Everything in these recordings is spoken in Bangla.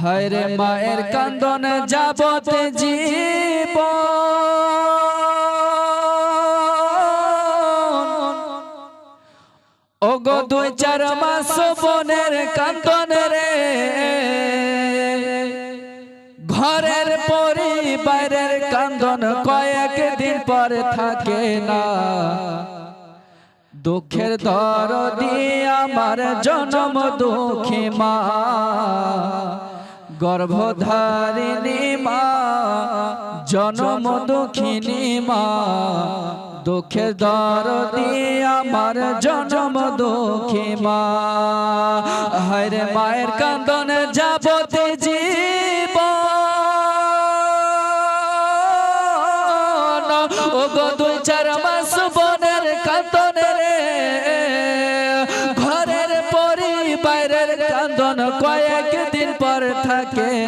হায়রে মায়ের কান্দন যাবতে জীব। ওগো দুই চার মাস বনের কান্দন রে। ঘরের পরিবারের কান্দন কয়েক দিন পর থাকে না। দুঃখের দরদি আমার জনম দুঃখী মা। গর্ভধারিণী মা জনম দুঃখিনী মা দুঃখে দরদি আমার জনম দুঃখী মা। হরে মায়ের কান্দন যাবতে জীবন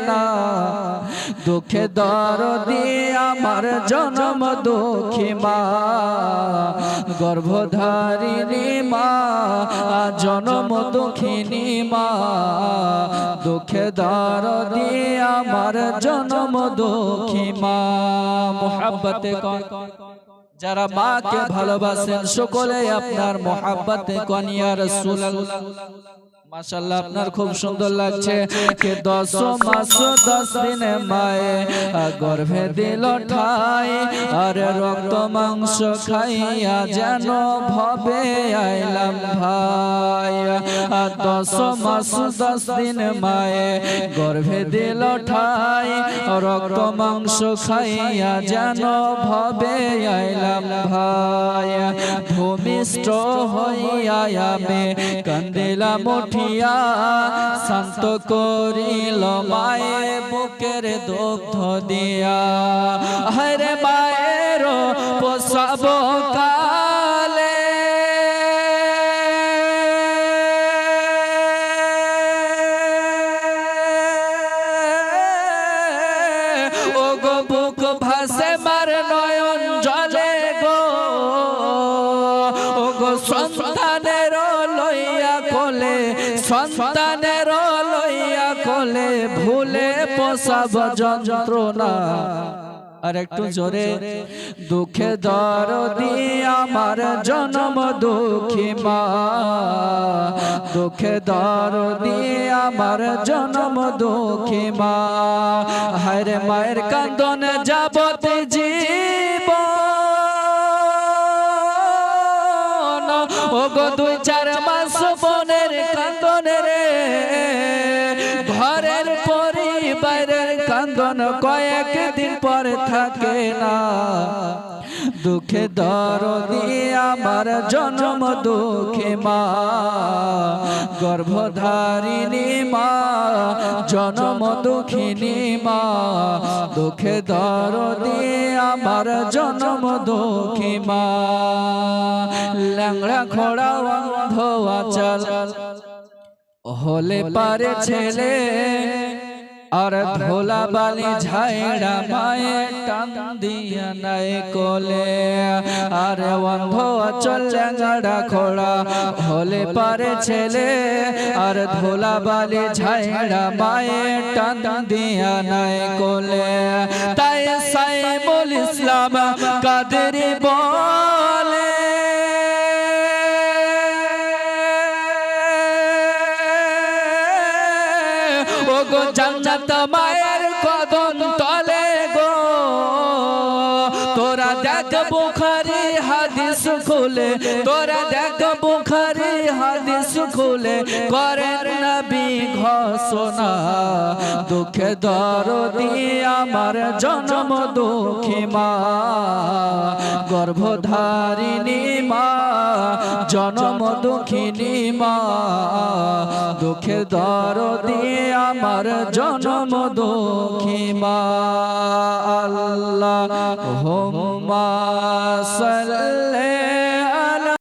না। দুঃখে দরদি আমার জনম দুঃখী মা। গর্ভধারিণী মা, জনম দুঃখিনী মা। দুঃখে দরদি আমার জনম দুঃখী মা। মোহাব্বতে কন যারা মাকে ভালোবাসেন সকলে আপনার মোহাব্বতে কনিয়া রাসূলুল্লাহ। মাশাআল্লাহ আপনার খুব সুন্দর লাগছে কে দশ মাস দশ দিনে মায়ে। গর্ভে দিল ঠাই আর রক্ত মাংস খাইয়া যেন ভবে আইলাম ভাই। আর দশ মাস দশ দিন মায়ে। গর্ভে দিল ঠাই রক্ত মাংস খাইয়া যেন ভবে আইলাম ভাই, ভূমিষ্ঠ হইয়া কান্দিলাম উঠিয়া শান্ত করিল মায়ে বুকের দুগ্ধ দিয়া। হরে মায়ের পোষাব ও গো বুক ভাসে মার নয়ন জলে। সন্তানের লইয়া কোলে সন্তানের লইয়া কোলে ভুলে পোষাব যন্ত্রণা। আর একটু জোরে, দুঃখে দরদি আমার জনম দুঃখী মা। দুঃখে দরদি আমার জনম দুঃখী মা। হায়রে মায়ের কান্দন যাবতে ও গো দুই চার মাস বনের কান্দন রে। ঘরের পরিবারের কান্দন কয়েক দিন পর থাকে না। দুঃখে দরদি আমার জনম দুঃখে মা। গর্ভধারিণী মা, জনম দুঃখিনী মা। দুঃখে দরদি আমার জনম দুঃখী মা। ল্যাংড়া খোড়া অন্ধ আচল হলে পারে ছেলে আর ধোলা বালি ঝাইড়া মায়ে টান দিয়া নাই কোলে আর অন্ধ অচল ল্যাংড়া খোড়া হলে পারে ছেলে আর ধোলা বালি ঝাইড়া মায়ে টান দিয়া নাই কোলে তাই সাইবুল ইসলাম কাদেরি বলে গো জান্নাত মায়ের কদম তলে গো। তোরা দেখ বুখারি হাদিস খুলে, তোরা দেখ বুখারি হাদিস খুলে, করেন নবী ঘোষণা দুঃখে দরদি আমার জন্ম দুঃখী মা। গর্ভধারিণী মা, জনম দুঃখিনী মা। দুঃখে দরদি আমার জনম দুঃখী মা। আল্লাহ হুম্মা সাল্লি